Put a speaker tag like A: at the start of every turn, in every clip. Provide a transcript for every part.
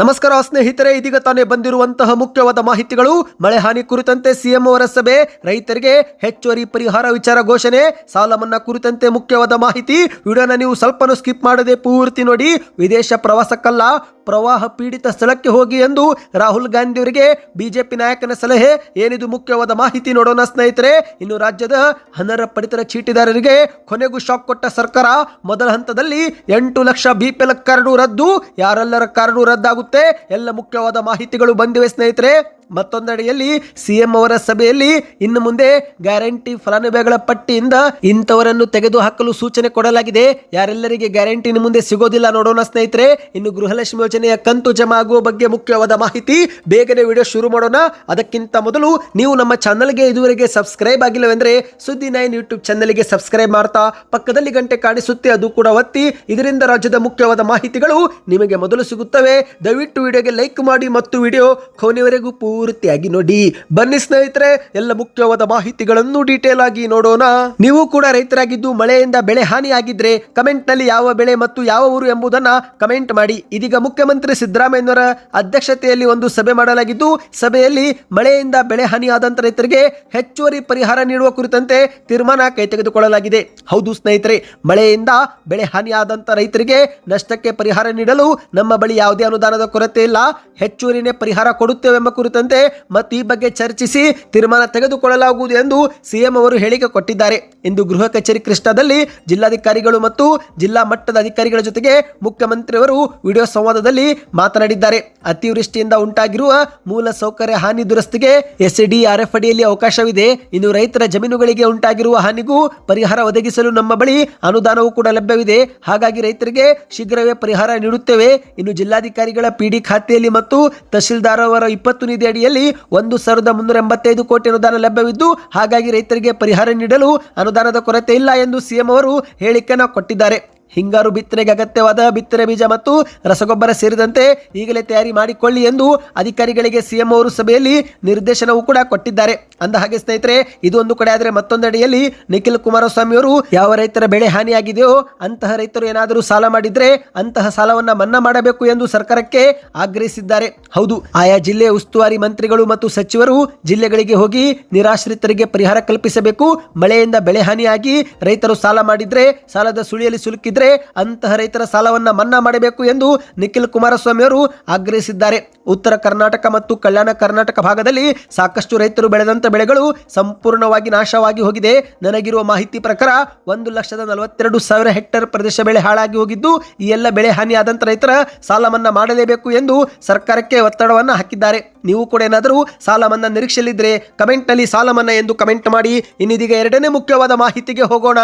A: ನಮಸ್ಕಾರ ಸ್ನೇಹಿತರೆ, ಇದೀಗ ತಾನೇ ಬಂದಿರುವಂತಹ ಮುಖ್ಯವಾದ ಮಾಹಿತಿಗಳು. ಮಳೆ ಹಾನಿ ಕುರಿತಂತೆ ಸಿಎಂ ಅವರ ಸಭೆ. ರೈತರಿಗೆ ಹೆಚ್ಚುವರಿ ಪರಿಹಾರ ವಿಚಾರ ಘೋಷಣೆ. ಸಾಲ ಮನ್ನಾ ಕುರಿತಂತೆ ಮುಖ್ಯವಾದ ಮಾಹಿತಿ. ವಿಡಿಯೋನ ನೀವು ಸ್ವಲ್ಪನೂ ಸ್ಕಿಪ್ ಮಾಡದೆ ಪೂರ್ತಿ ನೋಡಿ. ವಿದೇಶ ಪ್ರವಾಸಕ್ಕಲ್ಲ, ಪ್ರವಾಹ ಪೀಡಿತ ಸ್ಥಳಕ್ಕೆ ಹೋಗಿ ಎಂದು ರಾಹುಲ್ ಗಾಂಧಿ ಅವರಿಗೆ ಬಿಜೆಪಿ ನಾಯಕನ ಸಲಹೆ. ಏನಿದು ಮುಖ್ಯವಾದ ಮಾಹಿತಿ ನೋಡೋಣ ಸ್ನೇಹಿತರೆ. ಇನ್ನು ರಾಜ್ಯದ ಹನರ ಪಡಿತರ ಚೀಟಿದಾರರಿಗೆ ಕೊನೆಗೂ ಶಾಕ್ ಕೊಟ್ಟ ಸರ್ಕಾರ. ಮೊದಲ ಹಂತದಲ್ಲಿ ಎಂಟು ಲಕ್ಷ ಬಿಪಿಎಲ್ ಕಾರ್ಡು ರದ್ದು. ಯಾರೆಲ್ಲರ ಕಾರ್ಡು ರದ್ದಾಗುತ್ತೆ ಎಲ್ಲ ಮುಖ್ಯವಾದ ಮಾಹಿತಿಗಳು ಬಂದಿವೆ ಸ್ನೇಹಿತರೆ. ಮತ್ತೊಂದೆಡೆಯಲ್ಲಿ ಸಿಎಂ ಅವರ ಸಭೆಯಲ್ಲಿ ಇನ್ನು ಮುಂದೆ ಗ್ಯಾರಂಟಿ ಫಲಾನುಭವಿಗಳ ಪಟ್ಟಿಯಿಂದ ಇಂಥವರನ್ನು ತೆಗೆದು ಹಾಕಲು ಸೂಚನೆ ಕೊಡಲಾಗಿದೆ. ಯಾರೆಲ್ಲರಿಗೆ ಗ್ಯಾರಂಟಿ ಇನ್ನು ಮುಂದೆ ಸಿಗೋದಿಲ್ಲ ನೋಡೋಣ ಸ್ನೇಹಿತರೆ. ಇನ್ನು ಗೃಹಲಕ್ಷ್ಮಿ ಯೋಜನೆಯ ಕಂತು ಜಮಾ ಆಗುವ ಬಗ್ಗೆ ಮುಖ್ಯವಾದ ಮಾಹಿತಿ ಬೇಗನೆ ವಿಡಿಯೋ ಶುರು ಮಾಡೋಣ. ಅದಕ್ಕಿಂತ ಮೊದಲು ನೀವು ನಮ್ಮ ಚಾನಲ್ಗೆ ಇದುವರೆಗೆ ಸಬ್ಸ್ಕ್ರೈಬ್ ಆಗಿಲ್ಲವೆಂದರೆ ಸುದ್ದಿ ನೈನ್ ಯೂಟ್ಯೂಬ್ ಚಾನಲ್ಗೆ ಸಬ್ಸ್ಕ್ರೈಬ್ ಮಾಡ್ತಾ ಪಕ್ಕದಲ್ಲಿ ಗಂಟೆ ಕಾಣಿಸುತ್ತೆ ಅದು ಕೂಡ ಒತ್ತಿ. ಇದರಿಂದ ರಾಜ್ಯದ ಮುಖ್ಯವಾದ ಮಾಹಿತಿಗಳು ನಿಮಗೆ ಮೊದಲು ಸಿಗುತ್ತವೆ. ದಯವಿಟ್ಟು ವಿಡಿಯೋಗೆ ಲೈಕ್ ಮಾಡಿ ಮತ್ತು ವಿಡಿಯೋ ಕೊನೆಯವರೆಗೂ ಪೂರ್ತಿಯಾಗಿ ನೋಡಿ. ಬನ್ನಿ ಸ್ನೇಹಿತರೆ, ಎಲ್ಲ ಮುಖ್ಯವಾದ ಮಾಹಿತಿಗಳನ್ನು ಡೀಟೇಲ್ ಆಗಿ ನೋಡೋಣ. ನೀವು ಕೂಡ ರೈತರಾಗಿದ್ದು ಮಳೆಯಿಂದ ಬೆಳೆ ಹಾನಿಯಾಗಿದ್ರೆ ಕಮೆಂಟ್ನಲ್ಲಿ ಯಾವ ಬೆಳೆ ಮತ್ತು ಯಾವ ಊರು ಎಂಬುದನ್ನ ಕಮೆಂಟ್ ಮಾಡಿ. ಇದೀಗ ಮುಖ್ಯಮಂತ್ರಿ ಸಿದ್ದರಾಮಯ್ಯನವರ ಅಧ್ಯಕ್ಷತೆಯಲ್ಲಿ ಒಂದು ಸಭೆ ಮಾಡಲಾಗಿದ್ದು, ಸಭೆಯಲ್ಲಿ ಮಳೆಯಿಂದ ಬೆಳೆ ಹಾನಿಯಾದಂತ ರೈತರಿಗೆ ಹೆಚ್ಚುವರಿ ಪರಿಹಾರ ನೀಡುವ ಕುರಿತಂತೆ ತೀರ್ಮಾನ ಕೈ ತೆಗೆದುಕೊಳ್ಳಲಾಗಿದೆ ಹೌದು ಸ್ನೇಹಿತರೆ, ಮಳೆಯಿಂದ ಬೆಳೆ ಹಾನಿಯಾದಂತ ರೈತರಿಗೆ ನಷ್ಟಕ್ಕೆ ಪರಿಹಾರ ನೀಡಲು ನಮ್ಮ ಬಳಿ ಯಾವುದೇ ಅನುದಾನದ ಕೊರತೆ ಇಲ್ಲ. ಹೆಚ್ಚುವರಿನೇ ಪರಿಹಾರ ಕೊಡುತ್ತೇವೆಂಬ ಕುರಿತಂತೆ ಮತ್ತು ಈ ಬಗ್ಗೆ ಚರ್ಚಿಸಿ ತೀರ್ಮಾನ ತೆಗೆದುಕೊಳ್ಳಲಾಗುವುದು ಎಂದು ಸಿಎಂ ಅವರು ಹೇಳಿಕೆ ಕೊಟ್ಟಿದ್ದಾರೆ. ಇಂದು ಗೃಹ ಕಚೇರಿ ಕೃಷ್ಣದಲ್ಲಿ ಜಿಲ್ಲಾಧಿಕಾರಿಗಳು ಮತ್ತು ಜಿಲ್ಲಾ ಮಟ್ಟದ ಅಧಿಕಾರಿಗಳ ಜೊತೆಗೆ ಮುಖ್ಯಮಂತ್ರಿಯವರು ವಿಡಿಯೋ ಸಂವಾದದಲ್ಲಿ ಮಾತನಾಡಿದ್ದಾರೆ. ಅತಿವೃಷ್ಟಿಯಿಂದ ಉಂಟಾಗಿರುವ ಮೂಲ ಸೌಕರ್ಯ ಹಾನಿ ದುರಸ್ತಿಗೆ ಎಸ್ಡಿಆರ್ಎಫ್ ಅಡಿಯಲ್ಲಿ ಅವಕಾಶವಿದೆ. ಇನ್ನು ರೈತರ ಜಮೀನುಗಳಿಗೆ ಉಂಟಾಗಿರುವ ಹಾನಿಗೂ ಪರಿಹಾರ ಒದಗಿಸಲು ನಮ್ಮ ಬಳಿ ಅನುದಾನವೂ ಕೂಡ ಲಭ್ಯವಿದೆ. ಹಾಗಾಗಿ ರೈತರಿಗೆ ಶೀಘ್ರವೇ ಪರಿಹಾರ ನೀಡುತ್ತೇವೆ. ಇನ್ನು ಜಿಲ್ಲಾಧಿಕಾರಿಗಳ ಪಿಡಿ ಖಾತೆಯಲ್ಲಿ ಮತ್ತು ತಹಶೀಲ್ದಾರ್ ಅವರ ಇಪ್ಪತ್ತು ನಿಧಿ ಅಡಿಯಲ್ಲಿ ಒಂದು ಸಾವಿರದ ಮುನ್ನೂರ ಎಂಬತ್ತೈದು ಕೋಟಿ ಅನುದಾನ ಲಭ್ಯವಿದ್ದು, ಹಾಗಾಗಿ ರೈತರಿಗೆ ಪರಿಹಾರ ನೀಡಲು ಅನುದಾನದ ಕೊರತೆ ಇಲ್ಲ ಎಂದು ಸಿಎಂ ಅವರು ಹೇಳಿಕೆಯನ್ನು ಕೊಟ್ಟಿದ್ದಾರೆ. ಹಿಂಗಾರು ಬಿತ್ತನೆಗೆ ಅಗತ್ಯವಾದ ಬಿತ್ತನೆ ಬೀಜ ಮತ್ತು ರಸಗೊಬ್ಬರ ಸೇರಿದಂತೆ ಈಗಲೇ ತಯಾರಿ ಮಾಡಿಕೊಳ್ಳಿ ಎಂದು ಅಧಿಕಾರಿಗಳಿಗೆ ಸಿಎಂ ಅವರು ಸಭೆಯಲ್ಲಿ ನಿರ್ದೇಶನವೂ ಕೂಡ ಕೊಟ್ಟಿದ್ದಾರೆ. ಅಂದ ಹಾಗೆ ಸ್ನೇಹಿತರೆ, ಇದು ಒಂದು ಕಡೆ ಆದರೆ ಮತ್ತೊಂದೆಡೆಯಲ್ಲಿ ನಿಖಿಲ್ ಕುಮಾರಸ್ವಾಮಿ ಅವರು ಯಾವ ರೈತರ ಬೆಳೆ ಹಾನಿಯಾಗಿದೆಯೋ ಅಂತಹ ರೈತರು ಏನಾದರೂ ಸಾಲ ಮಾಡಿದ್ರೆ ಅಂತಹ ಸಾಲವನ್ನ ಮನ್ನಾ ಮಾಡಬೇಕು ಎಂದು ಸರ್ಕಾರಕ್ಕೆ ಆಗ್ರಹಿಸಿದ್ದಾರೆ. ಹೌದು, ಆಯಾ ಜಿಲ್ಲೆ ಉಸ್ತುವಾರಿ ಮಂತ್ರಿಗಳು ಮತ್ತು ಸಚಿವರು ಜಿಲ್ಲೆಗಳಿಗೆ ಹೋಗಿ ನಿರಾಶ್ರಿತರಿಗೆ ಪರಿಹಾರ ಕಲ್ಪಿಸಬೇಕು. ಮಳೆಯಿಂದ ಬೆಳೆ ಹಾನಿಯಾಗಿ ರೈತರು ಸಾಲ ಮಾಡಿದ್ರೆ ಸಾಲದ ಸುಳಿಯಲ್ಲಿ ಸಿಲುಕಿದ್ರೆ ಅಂತಹ ರೈತರ ಸಾಲವನ್ನು ಮನ್ನಾ ಮಾಡಬೇಕು ಎಂದು ನಿಖಿಲ್ ಕುಮಾರಸ್ವಾಮಿ ಅವರು ಆಗ್ರಹಿಸಿದ್ದಾರೆ. ಉತ್ತರ ಕರ್ನಾಟಕ ಮತ್ತು ಕಲ್ಯಾಣ ಕರ್ನಾಟಕ ಭಾಗದಲ್ಲಿ ಸಾಕಷ್ಟು ರೈತರು ಬೆಳೆದಂತ ಬೆಳೆಗಳು ಸಂಪೂರ್ಣವಾಗಿ ನಾಶವಾಗಿ ಹೋಗಿದೆ. ನನಗಿರುವ ಮಾಹಿತಿ ಪ್ರಕಾರ ಒಂದು ಲಕ್ಷದ ನಲವತ್ತೆರಡು ಸಾವಿರ ಹೆಕ್ಟೇರ್ ಪ್ರದೇಶ ಬೆಳೆ ಹಾಳಾಗಿ ಹೋಗಿದ್ದು, ಈ ಎಲ್ಲ ಬೆಳೆ ಹಾನಿಯಾದಂಥ ರೈತರ ಸಾಲ ಮನ್ನಾ ಮಾಡಲೇಬೇಕು ಎಂದು ಸರ್ಕಾರಕ್ಕೆ ಒತ್ತಡವನ್ನು ಹಾಕಿದ್ದಾರೆ. ನೀವು ಕೂಡ ಏನಾದರೂ ಸಾಲ ಮನ್ನಾ ನಿರೀಕ್ಷೆಯಲ್ಲಿದ್ದರೆ ಕಮೆಂಟ್ನಲ್ಲಿ ಸಾಲ ಮನ್ನಾ ಎಂದು ಕಮೆಂಟ್ ಮಾಡಿ. ಇನ್ನಿದೀಗ ಎರಡನೇ ಮುಖ್ಯವಾದ ಮಾಹಿತಿಗೆ ಹೋಗೋಣ.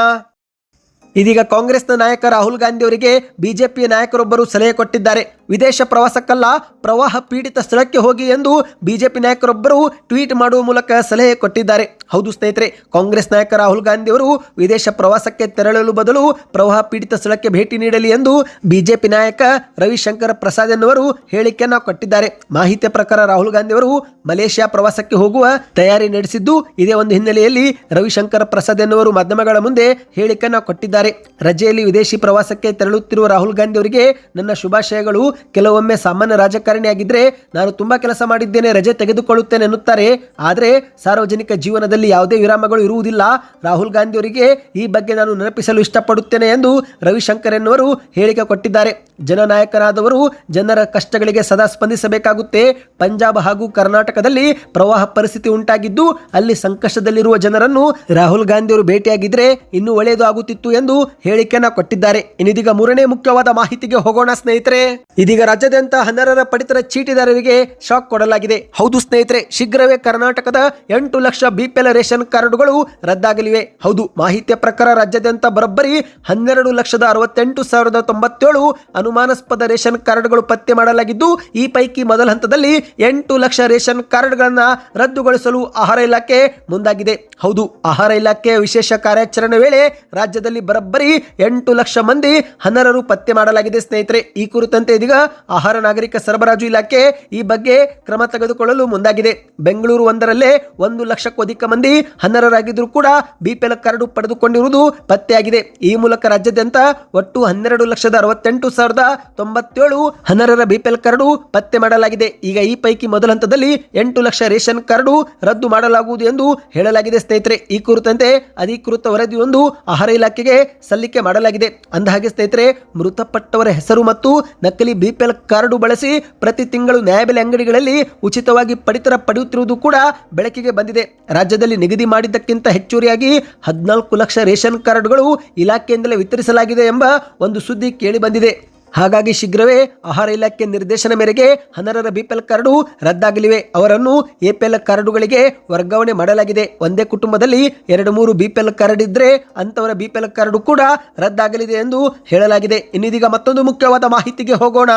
A: ಇದೀಗ ಕಾಂಗ್ರೆಸ್ನ ನಾಯಕ ರಾಹುಲ್ ಗಾಂಧಿ ಅವರಿಗೆ ಬಿಜೆಪಿ ನಾಯಕರೊಬ್ಬರು ಸಲಹೆ ಕೊಟ್ಟಿದ್ದಾರೆ. ವಿದೇಶ ಪ್ರವಾಸಕ್ಕಲ್ಲ, ಪ್ರವಾಹ ಪೀಡಿತ ಸ್ಥಳಕ್ಕೆ ಹೋಗಿ ಎಂದು ಬಿಜೆಪಿ ನಾಯಕರೊಬ್ಬರು ಟ್ವೀಟ್ ಮಾಡುವ ಮೂಲಕ ಸಲಹೆ ಕೊಟ್ಟಿದ್ದಾರೆ. ಹೌದು ಸ್ನೇಹಿತರೆ, ಕಾಂಗ್ರೆಸ್ ನಾಯಕ ರಾಹುಲ್ ಗಾಂಧಿ ಅವರು ವಿದೇಶ ಪ್ರವಾಸಕ್ಕೆ ತೆರಳಲು ಬದಲು ಪ್ರವಾಹ ಪೀಡಿತ ಸ್ಥಳಕ್ಕೆ ಭೇಟಿ ನೀಡಲಿ ಎಂದು ಬಿಜೆಪಿ ನಾಯಕ ರವಿಶಂಕರ್ ಪ್ರಸಾದ್ ಎನ್ನುವರು ಹೇಳಿಕೆಯನ್ನು ಕೊಟ್ಟಿದ್ದಾರೆ. ಮಾಹಿತಿಯ ಪ್ರಕಾರ ರಾಹುಲ್ ಗಾಂಧಿ ಅವರು ಮಲೇಷ್ಯಾ ಪ್ರವಾಸಕ್ಕೆ ಹೋಗುವ ತಯಾರಿ ನಡೆಸಿದ್ದು, ಇದೇ ಒಂದು ಹಿನ್ನೆಲೆಯಲ್ಲಿ ರವಿಶಂಕರ್ ಪ್ರಸಾದ್ ಎನ್ನುವರು ಮಾಧ್ಯಮಗಳ ಮುಂದೆ ಹೇಳಿಕೆಯನ್ನು ಕೊಟ್ಟಿದ್ದಾರೆ. ರಜೆಯಲ್ಲಿ ವಿದೇಶಿ ಪ್ರವಾಸಕ್ಕೆ ತೆರಳುತ್ತಿರುವ ರಾಹುಲ್ ಗಾಂಧಿ ಅವರಿಗೆ ನನ್ನ ಶುಭಾಶಯಗಳು. ಕೆಲವೊಮ್ಮೆ ಸಾಮಾನ್ಯ ರಾಜಕಾರಣಿಯಾಗಿದ್ದರೆ ನಾನು ತುಂಬಾ ಕೆಲಸ ಮಾಡಿದ್ದೇನೆ, ರಜೆ ತೆಗೆದುಕೊಳ್ಳುತ್ತೇನೆ ಎನ್ನುತ್ತಾರೆ. ಆದರೆ ಸಾರ್ವಜನಿಕ ಜೀವನದಲ್ಲಿ ಯಾವುದೇ ವಿರಾಮಗಳು ಇರುವುದಿಲ್ಲ. ರಾಹುಲ್ ಗಾಂಧಿ ಅವರಿಗೆ ಈ ಬಗ್ಗೆ ನಾನು ನೆನಪಿಸಲು ಇಷ್ಟಪಡುತ್ತೇನೆ ಎಂದು ರವಿಶಂಕರ್ ಎನ್ನುವರು ಹೇಳಿಕೆ ಕೊಟ್ಟಿದ್ದಾರೆ. ಜನನಾಯಕನಾದವರು ಜನರ ಕಷ್ಟಗಳಿಗೆ ಸದಾ ಸ್ಪಂದಿಸಬೇಕಾಗುತ್ತೆ. ಪಂಜಾಬ್ ಹಾಗೂ ಕರ್ನಾಟಕದಲ್ಲಿ ಪ್ರವಾಹ ಪರಿಸ್ಥಿತಿ ಉಂಟಾಗಿದ್ದು ಅಲ್ಲಿ ಸಂಕಷ್ಟದಲ್ಲಿರುವ ಜನರನ್ನು ರಾಹುಲ್ ಗಾಂಧಿ ಅವರು ಭೇಟಿಯಾಗಿದ್ರೆ ಇನ್ನೂ ಒಳ್ಳೆಯದು ಆಗುತ್ತಿತ್ತು ಎಂದು ಹೇಳಿಕೆಯನ್ನ ಕೊಟ್ಟಿದ್ದಾರೆ. ಇನ್ನಿದೀಗ ಮೂರನೇ ಮುಖ್ಯವಾದ ಮಾಹಿತಿಗೆ ಹೋಗೋಣ ಸ್ನೇಹಿತರೆ. ಇದೀಗ ರಾಜ್ಯಾದ್ಯಂತ ಹನ್ನೆರಡರ ಪಡಿತರ ಚೀಟಿದಾರರಿಗೆ ಶಾಕ್ ಕೊಡಲಾಗಿದೆ. ಹೌದು ಸ್ನೇಹಿತರೆ, ಶೀಘ್ರವೇ ಕರ್ನಾಟಕದ ಎಂಟು ಲಕ್ಷ ಬಿಪಿಎಲ್ ರೇಷನ್ ಕಾರ್ಡ್ಗಳು ರದ್ದಾಗಲಿವೆ. ಹೌದು, ಮಾಹಿತಿಯ ಪ್ರಕಾರ ರಾಜ್ಯಾದ್ಯಂತ ಬರೋಬ್ಬರಿ ಹನ್ನೆರಡು ಲಕ್ಷದ ಅರವತ್ತೆಂಟು ಸಾವಿರದ ತೊಂಬತ್ತೇಳು ಅನುಮಾನಾಸ್ಪದ ರೇಷನ್ ಕಾರ್ಡ್ಗಳು ಪತ್ತೆ ಮಾಡಲಾಗಿದ್ದು, ಈ ಪೈಕಿ ಮೊದಲ ಹಂತದಲ್ಲಿ ಎಂಟು ಲಕ್ಷ ರೇಷನ್ ಕಾರ್ಡ್ಗಳನ್ನು ರದ್ದುಗೊಳಿಸಲು ಆಹಾರ ಇಲಾಖೆ ಮುಂದಾಗಿದೆ. ಹೌದು, ಆಹಾರ ಇಲಾಖೆ ವಿಶೇಷ ಕಾರ್ಯಾಚರಣೆ ವೇಳೆ ರಾಜ್ಯದಲ್ಲಿ ಬರ ಬರೋಬ್ಬರಿ ಎಂಟು ಲಕ್ಷ ಮಂದಿ ಅನರ್ಹರು ಪತ್ತೆ ಮಾಡಲಾಗಿದೆ, ಸ್ನೇಹಿತರೆ. ಈ ಕುರಿತಂತೆ ಇದೀಗ ಆಹಾರ ನಾಗರಿಕ ಸರಬರಾಜು ಇಲಾಖೆ ಈ ಬಗ್ಗೆ ಕ್ರಮ ತೆಗೆದುಕೊಳ್ಳಲು ಮುಂದಾಗಿದೆ. ಬೆಂಗಳೂರು ಒಂದರಲ್ಲೇ ಒಂದು ಲಕ್ಷಕ್ಕೂ ಅಧಿಕ ಮಂದಿ ಅನರ್ಹರಾಗಿದ್ದರೂ ಕೂಡ ಬಿಪಿಎಲ್ ಕಾರ್ಡ್ ಪಡೆದುಕೊಂಡಿರುವುದು ಪತ್ತೆಯಾಗಿದೆ. ಈ ಮೂಲಕ ರಾಜ್ಯಾದ್ಯಂತ ಒಟ್ಟು ಹನ್ನೆರಡು ಲಕ್ಷದ ಅರವತ್ತೆಂಟು ಸಾವಿರದ ತೊಂಬತ್ತೇಳು ಅನರ್ಹರ ಬಿಪಿಎಲ್ ಕಾರ್ಡು ಪತ್ತೆ ಮಾಡಲಾಗಿದೆ. ಈಗ ಈ ಪೈಕಿ ಮೊದಲ ಹಂತದಲ್ಲಿ ಎಂಟು ಲಕ್ಷ ರೇಷನ್ ಕಾರ್ಡು ರದ್ದು ಮಾಡಲಾಗುವುದು ಎಂದು ಹೇಳಲಾಗಿದೆ, ಸ್ನೇಹಿತರೆ. ಈ ಕುರಿತಂತೆ ಅಧಿಕೃತ ವರದಿಯೊಂದು ಆಹಾರ ಇಲಾಖೆಗೆ ಸಲ್ಲಿಕೆ ಮಾಡಲಾಗಿದೆ. ಅಂದಹಾಗೆ ಸ್ನೇಹಿತರೆ, ಮೃತಪಟ್ಟವರ ಹೆಸರು ಮತ್ತು ನಕಲಿ ಬಿಪಿಎಲ್ ಕಾರ್ಡು ಬಳಸಿ ಪ್ರತಿ ತಿಂಗಳು ನ್ಯಾಯಬೆಲೆ ಅಂಗಡಿಗಳಲ್ಲಿ ಉಚಿತವಾಗಿ ಪಡಿತರ ಪಡೆಯುತ್ತಿರುವುದು ಕೂಡ ಬೆಳಕಿಗೆ ಬಂದಿದೆ. ರಾಜ್ಯದಲ್ಲಿ ನಿಗದಿ ಮಾಡಿದ್ದಕ್ಕಿಂತ ಹೆಚ್ಚುವರಿಯಾಗಿ ಹದಿನಾಲ್ಕು ಲಕ್ಷ ರೇಷನ್ ಕಾರ್ಡ್ಗಳು ಇಲಾಖೆಯಿಂದಲೇ ವಿತರಿಸಲಾಗಿದೆ ಎಂಬ ಒಂದು ಸುದ್ದಿ ಕೇಳಿ ಬಂದಿದೆ ಹಾಗಾಗಿ ಶೀಘ್ರವೇ ಆಹಾರ ಇಲಾಖೆ ನಿರ್ದೇಶನ ಮೇರೆಗೆ ಅನರ್ಹರ ಬಿಪಿಎಲ್ ಕಾರ್ಡು ರದ್ದಾಗಲಿವೆ. ಅವರನ್ನು ಎಪಿಎಲ್ ಕಾರ್ಡುಗಳಿಗೆ ವರ್ಗಾವಣೆ ಮಾಡಲಾಗಿದೆ. ಒಂದೇ ಕುಟುಂಬದಲ್ಲಿ ಎರಡು ಮೂರು ಬಿಪಿಎಲ್ ಕಾರ್ಡ್ ಇದ್ರೆ ಅಂತವರ ಬಿಪಿಎಲ್ ಕಾರ್ಡು ಕೂಡ ರದ್ದಾಗಲಿದೆ ಎಂದು ಹೇಳಲಾಗಿದೆ. ಇನ್ನಿದೀಗ ಮತ್ತೊಂದು ಮುಖ್ಯವಾದ ಮಾಹಿತಿಗೆ ಹೋಗೋಣ.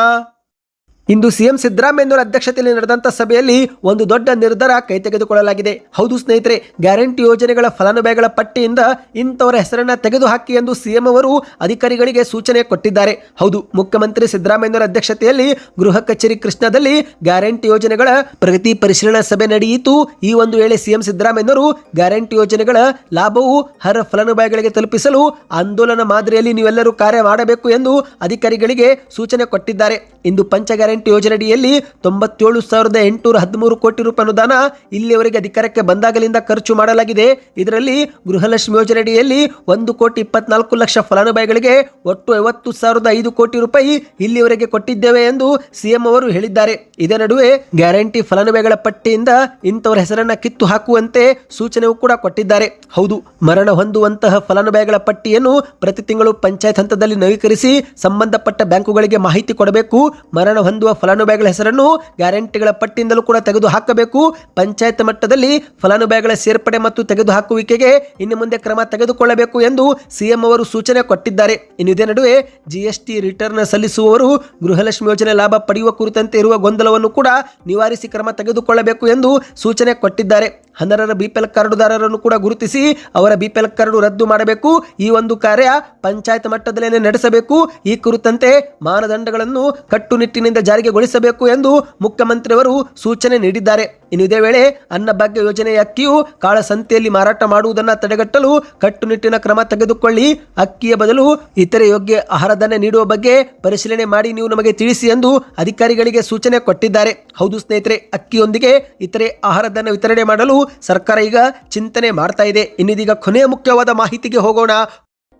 A: ಇಂದು ಸಿಎಂ ಸಿದ್ದರಾಮಯ್ಯನವರ ಅಧ್ಯಕ್ಷತೆಯಲ್ಲಿ ನಡೆದಂತ ಸಭೆಯಲ್ಲಿ ಒಂದು ದೊಡ್ಡ ನಿರ್ಧಾರ ಕೈ ತೆಗೆದುಕೊಳ್ಳಲಾಗಿದೆ. ಹೌದು ಸ್ನೇಹಿತರೆ, ಗ್ಯಾರಂಟಿ ಯೋಜನೆಗಳ ಫಲಾನುಭವಿಗಳ ಪಟ್ಟಿಯಿಂದ ಇಂಥವರ ಹೆಸರನ್ನ ತೆಗೆದುಹಾಕಿ ಎಂದು ಸಿಎಂ ಅವರು ಅಧಿಕಾರಿಗಳಿಗೆ ಸೂಚನೆ ಕೊಟ್ಟಿದ್ದಾರೆ. ಹೌದು, ಮುಖ್ಯಮಂತ್ರಿ ಸಿದ್ದರಾಮಯ್ಯನವರ ಅಧ್ಯಕ್ಷತೆಯಲ್ಲಿ ಗೃಹ ಕಚೇರಿ ಕೃಷ್ಣದಲ್ಲಿ ಗ್ಯಾರಂಟಿ ಯೋಜನೆಗಳ ಪ್ರಗತಿ ಪರಿಶೀಲನಾ ಸಭೆ ನಡೆಯಿತು. ಈ ಒಂದು ವೇಳೆ ಸಿಎಂ ಸಿದ್ದರಾಮಯ್ಯನವರು ಗ್ಯಾರಂಟಿ ಯೋಜನೆಗಳ ಲಾಭವು ಹರ ಫಲಾನುಭವಿಗಳಿಗೆ ತಲುಪಿಸಲು ಆಂದೋಲನ ಮಾದರಿಯಲ್ಲಿ ನೀವೆಲ್ಲರೂ ಕಾರ್ಯ ಮಾಡಬೇಕು ಎಂದು ಅಧಿಕಾರಿಗಳಿಗೆ ಸೂಚನೆ ಕೊಟ್ಟಿದ್ದಾರೆ. ಇಂದು ಪಂಚ ಯೋಜನೆಯಡಿಯಲ್ಲಿ ತೊಂಬತ್ತೇಳು ಸಾವಿರದ ಎಂಟುನೂರ ಹದಿಮೂರು ಕೋಟಿ ರೂಪಾಯಿ ಅನುದಾನ ಇಲ್ಲಿಯವರೆಗೆ ಅಧಿಕಾರಕ್ಕೆ ಬಂದಾಗಲಿಂದ ಖರ್ಚು ಮಾಡಲಾಗಿದೆ. ಇದರಲ್ಲಿ ಗೃಹಲಕ್ಷ್ಮಿ ಯೋಜನೆಯಡಿಯಲ್ಲಿ ಒಂದು ಕೋಟಿ ಇಪ್ಪತ್ನಾಲ್ಕು ಲಕ್ಷ ಫಲಾನುಭವಿಗಳಿಗೆ ಒಟ್ಟು ಐವತ್ತು ಸಾವಿರದ ಐದು ಕೋಟಿ ರೂಪಾಯಿ ಇಲ್ಲಿಯವರೆಗೆ ಕೊಟ್ಟಿದ್ದೇವೆ ಎಂದು ಸಿಎಂ ಅವರು ಹೇಳಿದ್ದಾರೆ. ಇದೇ ನಡುವೆ ಗ್ಯಾರಂಟಿ ಫಲಾನುಭವಿಗಳ ಪಟ್ಟಿಯಿಂದ ಇಂಥವರ ಹೆಸರನ್ನ ಕಿತ್ತು ಹಾಕುವಂತೆ ಸೂಚನೆಯೂ ಕೂಡ ಕೊಟ್ಟಿದ್ದಾರೆ. ಹೌದು, ಮರಣ ಹೊಂದುವಂತಹ ಫಲಾನುಭವಿಗಳ ಪಟ್ಟಿಯನ್ನು ಪ್ರತಿ ತಿಂಗಳು ಪಂಚಾಯತ್ ಹಂತದಲ್ಲಿ ನವೀಕರಿಸಿ ಸಂಬಂಧಪಟ್ಟ ಬ್ಯಾಂಕುಗಳಿಗೆ ಮಾಹಿತಿ ಕೊಡಬೇಕು. ಮರಣ ಹೊಂದುವ ಫಲಾನುಭವಿಗಳ ಹೆಸರನ್ನು ಗ್ಯಾರಂಟಿಗಳ ಪಟ್ಟಿಯಿಂದಲೂ ಕೂಡ ತೆಗೆದು ಹಾಕಬೇಕು ಪಂಚಾಯತ್ ಮಟ್ಟದಲ್ಲಿ ಫಲಾನುಭವಿಗಳ ಸೇರ್ಪಡೆ ಮತ್ತು ತೆಗೆದುಹಾಕುವಿಕೆಗೆ ಇನ್ನು ಮುಂದೆ ಕ್ರಮ ತೆಗೆದುಕೊಳ್ಳಬೇಕು ಎಂದು ಸಿಎಂ ಅವರು ಸೂಚನೆ ಕೊಟ್ಟಿದ್ದಾರೆ. ಇನ್ನು ಇದೇ ನಡುವೆ ಜಿಎಸ್ಟಿ ರಿಟರ್ನ್ ಸಲ್ಲಿಸುವವರು ಗೃಹಲಕ್ಷ್ಮಿ ಯೋಜನೆ ಲಾಭ ಪಡೆಯುವ ಕುರಿತಂತೆ ಇರುವ ಗೊಂದಲವನ್ನು ಕೂಡ ನಿವಾರಿಸಿ ಕ್ರಮ ತೆಗೆದುಕೊಳ್ಳಬೇಕು ಎಂದು ಸೂಚನೆ ಕೊಟ್ಟಿದ್ದಾರೆ. ಹನ್ನರರ ಬಿಪಿಎಲ್ ಕಾರ್ಡುದಾರರನ್ನು ಕೂಡ ಗುರುತಿಸಿ ಅವರ ಬಿಪಿಎಲ್ ಕಾರ್ಡು ರದ್ದು ಮಾಡಬೇಕು. ಈ ಒಂದು ಕಾರ್ಯ ಪಂಚಾಯತ್ ಮಟ್ಟದಲ್ಲೇ ನಡೆಸಬೇಕು. ಈ ಕುರಿತಂತೆ ಮಾನದಂಡಗಳನ್ನು ಕಟ್ಟುನಿಟ್ಟಿನಿಂದ ಜಾರಿಗೆಗೊಳಿಸಬೇಕು ಎಂದು ಮುಖ್ಯಮಂತ್ರಿಯವರು ಸೂಚನೆ ನೀಡಿದ್ದಾರೆ. ಇನ್ನು ಇದೇ ವೇಳೆ ಅನ್ನಭಾಗ್ಯ ಯೋಜನೆಯ ಅಕ್ಕಿಯು ಕಾಳಸಂತೆಯಲ್ಲಿ ಮಾರಾಟ ಮಾಡುವುದನ್ನು ತಡೆಗಟ್ಟಲು ಕಟ್ಟುನಿಟ್ಟಿನ ಕ್ರಮ ತೆಗೆದುಕೊಳ್ಳಿ. ಅಕ್ಕಿಯ ಬದಲು ಇತರೆ ಯೋಗ್ಯ ಆಹಾರದನ್ನೇ ನೀಡುವ ಬಗ್ಗೆ ಪರಿಶೀಲನೆ ಮಾಡಿ ನೀವು ನಮಗೆ ತಿಳಿಸಿ ಎಂದು ಅಧಿಕಾರಿಗಳಿಗೆ ಸೂಚನೆ ಕೊಟ್ಟಿದ್ದಾರೆ. ಹೌದು ಸ್ನೇಹಿತರೆ, ಅಕ್ಕಿಯೊಂದಿಗೆ ಇತರೆ ಆಹಾರದನ್ನು ವಿತರಣೆ ಮಾಡಲು ಸರ್ಕಾರ ಈಗ ಚಿಂತನೆ ಮಾಡ್ತಾ ಇದೆ. ಇನ್ನಿದೀಗ ಕೊನೆಯ ಮುಖ್ಯವಾದ ಮಾಹಿತಿಗೆ ಹೋಗೋಣ.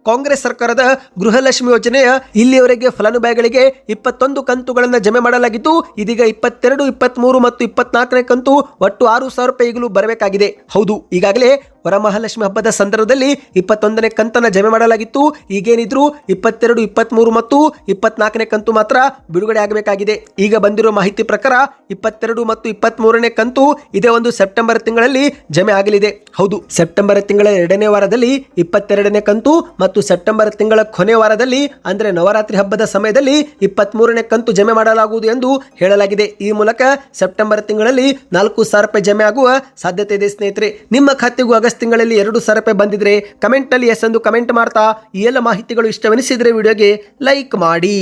A: ಕಾಂಗ್ರೆಸ್ ಸರ್ಕಾರದ ಗೃಹಲಕ್ಷ್ಮಿ ಯೋಜನೆಯ ಇಲ್ಲಿಯವರೆಗೆ ಫಲಾನುಭವಿಗಳಿಗೆ ಇಪ್ಪತ್ತೊಂದು ಕಂತುಗಳನ್ನು ಜಮೆ ಮಾಡಲಾಗಿದ್ದು, ಇದೀಗ ಇಪ್ಪತ್ತೆರಡು ಇಪ್ಪತ್ತ್ಮೂರು ಮತ್ತು ಇಪ್ಪತ್ನಾಲ್ಕನೇ ಕಂತು ಒಟ್ಟು ಆರು ಸಾವಿರ ರೂಪಾಯಿಗಳು ಬರಬೇಕಾಗಿದೆ. ಹೌದು, ಈಗಾಗಲೇ ವರಮಹಾಲಕ್ಷ್ಮಿ ಹಬ್ಬದ ಸಂದರ್ಭದಲ್ಲಿ ಇಪ್ಪತ್ತೊಂದನೇ ಕಂತನ್ನು ಜಮೆ ಮಾಡಲಾಗಿತ್ತು. ಈಗೇನಿದ್ರು ಇಪ್ಪತ್ತೆರಡು ಇಪ್ಪತ್ತ್ಮೂರು ಮತ್ತು ಇಪ್ಪತ್ನಾಲ್ಕನೇ ಕಂತು ಮಾತ್ರ ಬಿಡುಗಡೆ ಆಗಬೇಕಾಗಿದೆ. ಈಗ ಬಂದಿರೋ ಮಾಹಿತಿ ಪ್ರಕಾರ ಇಪ್ಪತ್ತೆರಡು ಮತ್ತು ಇಪ್ಪತ್ತ್ಮೂರನೇ ಕಂತು ಇದೇ ಒಂದು ಸೆಪ್ಟೆಂಬರ್ ತಿಂಗಳಲ್ಲಿ ಜಮೆ ಆಗಲಿದೆ. ಹೌದು, ಸೆಪ್ಟೆಂಬರ್ ತಿಂಗಳ ಎರಡನೇ ವಾರದಲ್ಲಿ ಇಪ್ಪತ್ತೆರಡನೇ ಕಂತು ಮತ್ತು ಸೆಪ್ಟೆಂಬರ್ ತಿಂಗಳ ಕೊನೆ ವಾರದಲ್ಲಿ, ಅಂದರೆ ನವರಾತ್ರಿ ಹಬ್ಬದ ಸಮಯದಲ್ಲಿ ಇಪ್ಪತ್ತ್ಮೂರನೇ ಕಂತು ಜಮೆ ಮಾಡಲಾಗುವುದು ಎಂದು ಹೇಳಲಾಗಿದೆ. ಈ ಮೂಲಕ ಸೆಪ್ಟೆಂಬರ್ ತಿಂಗಳಲ್ಲಿ ನಾಲ್ಕು ಸಾವಿರ ರೂಪಾಯಿ ಜಮೆ ಆಗುವ ಸಾಧ್ಯತೆ ಇದೆ, ಸ್ನೇಹಿತರೆ. ನಿಮ್ಮ ಖಾತೆಗೂ ಆಗಸ್ಟ್ ತಿಂಗಳಲ್ಲಿ ಎರಡು ಸರಪೆ ಬಂದಿದ್ರೆ ಕಮೆಂಟಲ್ಲಿ ಎಸ್ ಎಂದು ಕಮೆಂಟ್ ಮಾಡ್ತಾ ಈ ಎಲ್ಲ ಮಾಹಿತಿಗಳು ಇಷ್ಟವೆನಿಸಿದರೆ ವಿಡಿಯೋಗೆ ಲೈಕ್ ಮಾಡಿ.